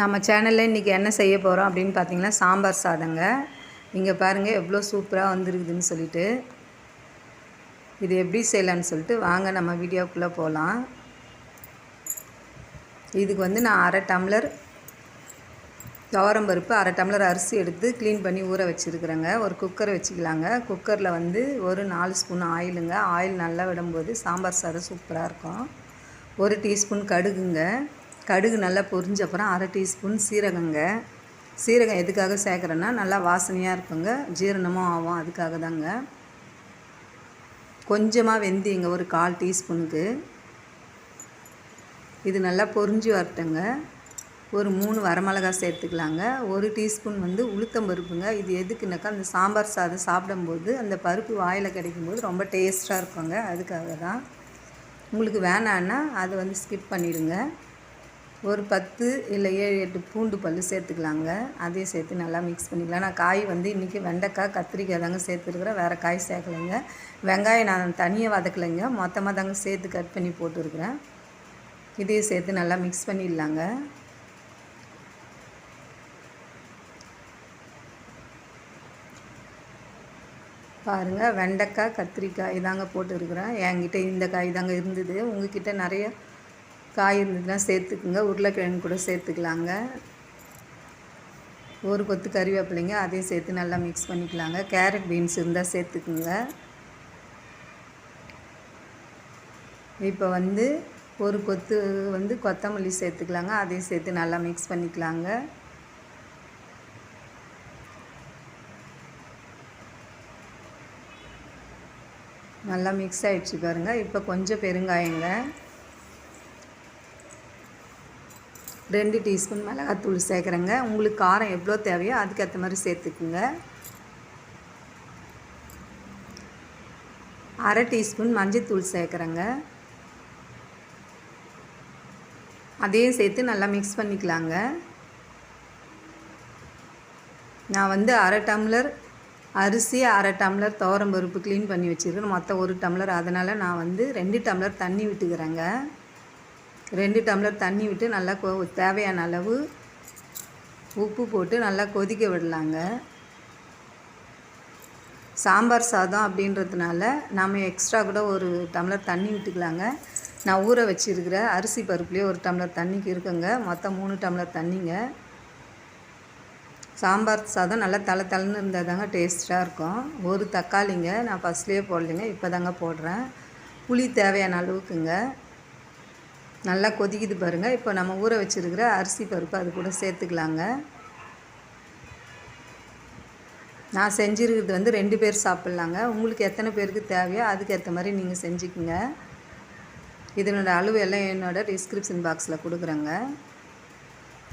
நம்ம சேனலில் இன்றைக்கி என்ன செய்ய போகிறோம் அப்படின்னு பார்த்தீங்கன்னா சாம்பார் சாதங்க. இங்கே பாருங்கள் எவ்வளோ சூப்பராக வந்துருக்குதுன்னு சொல்லிட்டு. இது எப்படி செய்யலான்னு சொல்லிட்டு வாங்க நம்ம வீடியோக்குள்ளே போகலாம் இதுக்கு வந்து நான் அரை டம்ளர் துவரம்பருப்பு அரை டம்ளர் அரிசி எடுத்து க்ளீன் பண்ணி ஊற வச்சுருக்குறேங்க. ஒரு குக்கர் வச்சுக்கலாங்க. குக்கரில் வந்து ஒரு நாலு ஸ்பூன் ஆயிலுங்க ஆயில் நல்லா விடும்போது சாம்பார் சாதம் சூப்பராக இருக்கும். ஒரு டீஸ்பூன் கடுகுங்க. கடுகு நல்லா பொரிஞ்ச அப்புறம் அரை டீஸ்பூன் சீரகங்க. சீரகம் எதுக்காக சேர்க்குறேன்னா நல்லா வாசனையாக இருக்குங்க. ஜீரணமும் ஆகும் அதுக்காக தாங்க. கொஞ்சமாக வெந்தயங்க ஒரு கால் டீஸ்பூனுக்கு. இது நல்லா பொரிஞ்சு வரட்டுங்க. ஒரு மூணு வரமிளகா சேர்த்துக்கலாங்க. ஒரு டீஸ்பூன் வந்து உளுத்தம் பருப்புங்க. இது எதுக்குனாக்கா அந்த சாம்பார் சாதம் சாப்பிடும்போது அந்த பருப்பு வாயில் கிடைக்கும்போது ரொம்ப டேஸ்ட்டாக இருக்குங்க. அதுக்காக தான். உங்களுக்கு வேணான்னா அதை வந்து ஸ்கிப் பண்ணிடுங்க. ஒரு பத்து இல்லை ஏழு எட்டு பூண்டு பல் சேர்த்துக்கலாங்க. அதையும் சேர்த்து நல்லா மிக்ஸ் பண்ணிக்கலாம். நான் காய் வந்து இன்றைக்கி வெண்டைக்காய் கத்திரிக்காய் தாங்க சேர்த்துருக்குறேன். வேறு காய் சேர்க்கலைங்க. வெங்காயம் நான் தனியாக வதக்கலைங்க. மொத்தமாக தாங்க சேர்த்து கட் பண்ணி போட்டுருக்குறேன். இதையும் சேர்த்து நல்லா மிக்ஸ் பண்ணிடலாங்க. பாருங்கள் வெண்டைக்காய் கத்திரிக்காய் இதாங்க போட்டுருக்குறேன். என்கிட்ட இந்த காய் தாங்க இருந்தது. உங்ககிட்ட நிறைய காய் இருந்ததுன்னா சேர்த்துக்குங்க. உருளைக்கிழங்கு கூட சேர்த்துக்கலாங்க. ஒரு கொத்து கறிவேப்பிலைங்க அதையும் சேர்த்து நல்லா மிக்ஸ் பண்ணிக்கலாங்க. கேரட் பீன்ஸ் இருந்தால் சேர்த்துக்குங்க. இப்போ வந்து ஒரு கொத்து வந்து கொத்தமல்லி சேர்த்துக்கலாங்க. அதையும் சேர்த்து நல்லா மிக்ஸ் பண்ணிக்கலாங்க. நல்லா மிக்ஸ் ஆகிடுச்சு பாருங்கள் இப்போ கொஞ்சம் பெருங்காயங்க. ரெண்டு டீஸ்பூன் மிளகாத்தூள் சேர்க்குறேங்க. உங்களுக்கு காரம் எவ்வளோ தேவையோ அதுக்கேற்ற மாதிரி சேர்த்துக்குங்க. அரை டீஸ்பூன் மஞ்சத்தூள் சேர்க்குறேங்க. அதையும் சேர்த்து நல்லா மிக்ஸ் பண்ணிக்கலாங்க. நான் வந்து அரை டம்ளர் அரிசி அரை டம்ளர் துவரம் பருப்பு க்ளீன் பண்ணி வச்சுருக்கேன். மொத்தம் ஒரு டம்ளர். அதனால் நான் வந்து ரெண்டு டம்ளர் தண்ணி விட்டுக்கிறேங்க. ரெண்டு டம்ளர் தண்ணி விட்டு நல்லா கொ தேவையான அளவு உப்பு போட்டு நல்லா கொதிக்க விடலாங்க. சாம்பார் சாதம் அப்படின்றதுனால நாம் எக்ஸ்ட்ரா கூட ஒரு டம்ளர் தண்ணி விட்டுக்கலாங்க. நான் ஊற வச்சுருக்கிற அரிசி பருப்புலேயே ஒரு டம்ளர் தண்ணிக்கு இருக்குங்க. மொத்தம் மூணு டம்ளர் தண்ணிங்க. சாம்பார் சாதம் நல்லா தலை தலைன்னு இருந்தால் தாங்க டேஸ்ட்டாக இருக்கும். ஒரு தக்காளிங்க நான் ஃபஸ்ட்லேயே போடலைங்க இப்போ தாங்க போடுறேன். புளி தேவையான அளவுக்குங்க. நல்லா கொதிக்குது பாருங்கள் இப்போ நம்ம ஊற வச்சுருக்கிற அரிசி பருப்பு அது கூட சேர்த்துக்கலாங்க. நான் செஞ்சுருக்கிறது வந்து ரெண்டு பேர் சாப்பிட்லாங்க. உங்களுக்கு எத்தனை பேருக்கு தேவையோ அதுக்கு ஏற்ற மாதிரி நீங்கள் செஞ்சுக்குங்க. இதனோட அளவு எல்லாம் என்னோடய டிஸ்கிரிப்ஷன் பாக்ஸில் கொடுக்குறேங்க.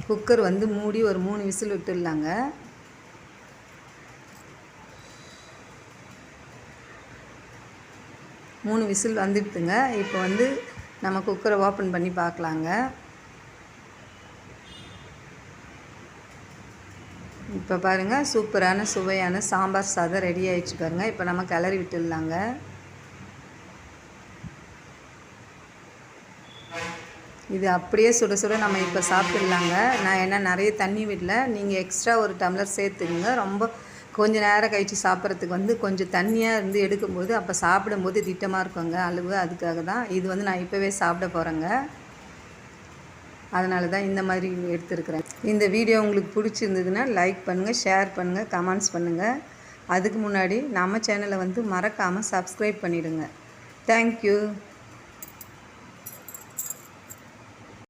குக்கர் வந்து மூடி ஒரு மூணு விசில் விட்டுடலாங்க. மூணு விசில் வந்துடுதுங்க. இப்போ வந்து நம்ம குக்கரை ஓப்பன் பண்ணி பார்க்கலாங்க. இப்போ பாருங்கள் சூப்பரான சுவையான சாம்பார் சாதம் ரெடி ஆகிடுச்சு பாருங்கள் இப்போ நம்ம கிளறி விட்டுடலாங்க. இது அப்படியே சுட சுட நம்ம இப்போ சாப்பிட்லாங்க. நான் என்ன நிறைய தண்ணி விடல. நீங்கள் எக்ஸ்ட்ரா ஒரு டம்ளர் சேர்த்துக்குங்க. ரொம்ப கொஞ்சம் நேரம் கழித்து சாப்பிட்றதுக்கு வந்து கொஞ்சம் தண்ணியாக இருந்து எடுக்கும்போது அப்போ சாப்பிடும்போது திட்டமாக இருக்குங்க. அளவு அதுக்காக தான். இது வந்து நான் இப்போவே சாப்பிட போகிறேங்க அதனால தான் இந்த மாதிரி எடுத்துருக்குறேன். இந்த வீடியோ உங்களுக்கு பிடிச்சிருந்ததுன்னா லைக் பண்ணுங்கள் ஷேர் பண்ணுங்கள் கமெண்ட்ஸ் பண்ணுங்கள் அதுக்கு முன்னாடி நம்ம சேனலை வந்து மறக்காமல் சப்ஸ்கிரைப் பண்ணிவிடுங்க தேங்க்யூ